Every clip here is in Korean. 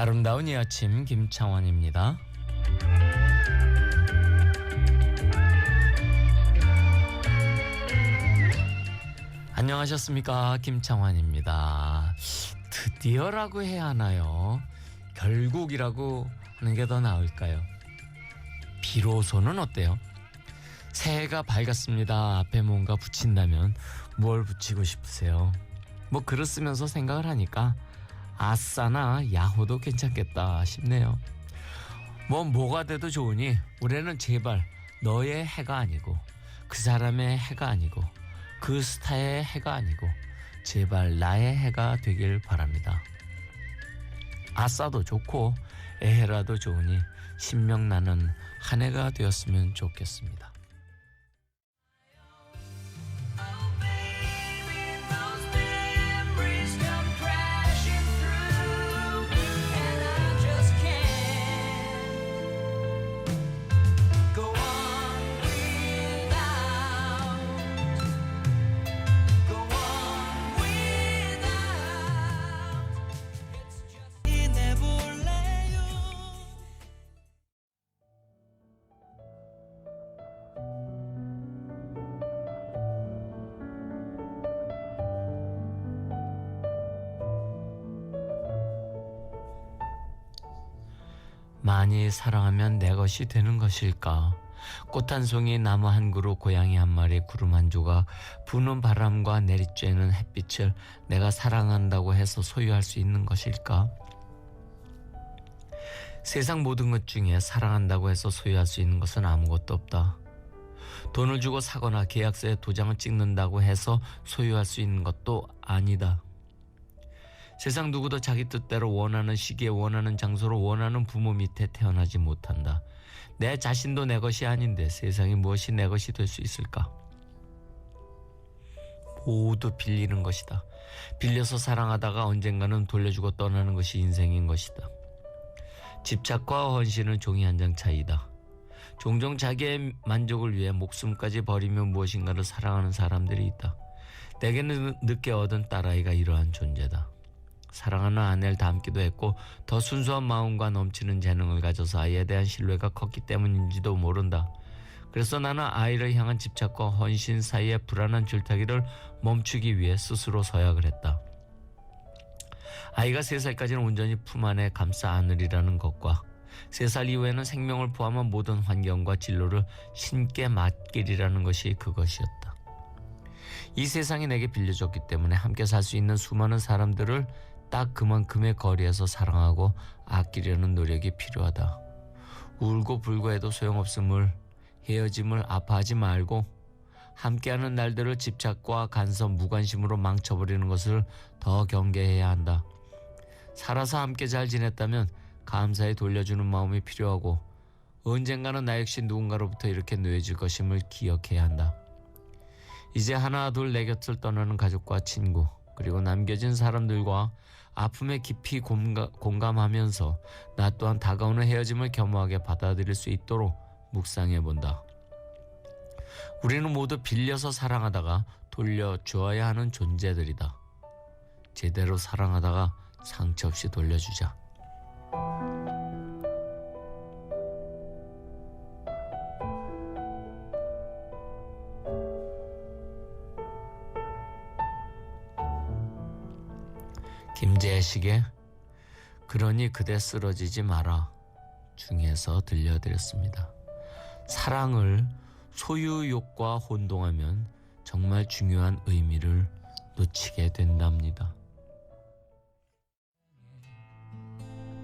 아름다운 이 아침 김창원입니다. 안녕하셨습니까 김창환입니다. 드디어라고 해야 하나요? 결국이라고 하는 게 더 나을까요? 비로소는 어때요? 새해가 밝았습니다. 앞에 뭔가 붙인다면 뭘 붙이고 싶으세요? 뭐 쓰면서 생각을 하니까 아싸나 야호도 괜찮겠다 싶네요. 뭐 뭐가 돼도 좋으니 올해는 제발 너의 해가 아니고 그 사람의 해가 아니고 그 스타의 해가 아니고 제발 나의 해가 되길 바랍니다. 아싸도 좋고 에헤라도 좋으니 신명나는 한 해가 되었으면 좋겠습니다. 많이 사랑하면 내 것이 되는 것일까? 꽃 한 송이, 나무 한 그루, 고양이 한 마리, 구름 한 조각, 부는 바람과 내리쬐는 햇빛을 내가 사랑한다고 해서 소유할 수 있는 것일까? 세상 모든 것 중에 사랑한다고 해서 소유할 수 있는 것은 아무것도 없다. 돈을 주고 사거나 계약서에 도장을 찍는다고 해서 소유할 수 있는 것도 아니다. 세상 누구도 자기 뜻대로 원하는 시기에 원하는 장소로 원하는 부모 밑에 태어나지 못한다. 내 자신도 내 것이 아닌데 세상에 무엇이 내 것이 될 수 있을까? 모두 빌리는 것이다. 빌려서 사랑하다가 언젠가는 돌려주고 떠나는 것이 인생인 것이다. 집착과 헌신은 종이 한 장 차이다. 종종 자기의 만족을 위해 목숨까지 버리며 무엇인가를 사랑하는 사람들이 있다. 내게는 늦게 얻은 딸아이가 이러한 존재다. 사랑하는 아내를 닮기도 했고 더 순수한 마음과 넘치는 재능을 가져서 아이에 대한 신뢰가 컸기 때문인지도 모른다. 그래서 나는 아이를 향한 집착과 헌신 사이의 불안한 줄타기를 멈추기 위해 스스로 서약을 했다. 아이가 세살까지는 온전히 품 안에 감싸 안으리라는 것과 세살 이후에는 생명을 포함한 모든 환경과 진로를 신께 맡기리라는 것이 그것이었다. 이 세상이 내게 빌려줬기 때문에 함께 살 수 있는 수많은 사람들을 딱 그만큼의 거리에서 사랑하고 아끼려는 노력이 필요하다. 울고 불고 해도 소용없음을 헤어짐을 아파하지 말고 함께하는 날들을 집착과 간섭, 무관심으로 망쳐버리는 것을 더 경계해야 한다. 살아서 함께 잘 지냈다면 감사히 돌려주는 마음이 필요하고 언젠가는 나 역시 누군가로부터 이렇게 누해질 것임을 기억해야 한다. 이제 하나 둘 내 곁을 떠나는 가족과 친구 그리고 남겨진 사람들과 아픔에 깊이 공가, 공감 하면서 나 또한 다가오는 헤어짐을 겸허하게 받아들일 수 있도록 묵상해 본다. 우리는 모두 빌려서 사랑하다가 돌려주어야 하는 존재들이다. 제대로 사랑하다가 상처 없이 돌려주자. 김재식의 그러니 그대 쓰러지지 마라 중에서 들려드렸습니다. 사랑을 소유욕과 혼동하면 정말 중요한 의미를 놓치게 된답니다.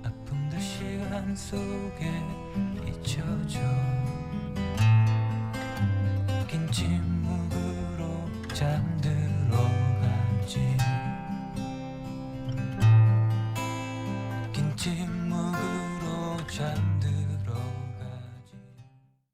아픔도 시간 속에 잊혀져 긴침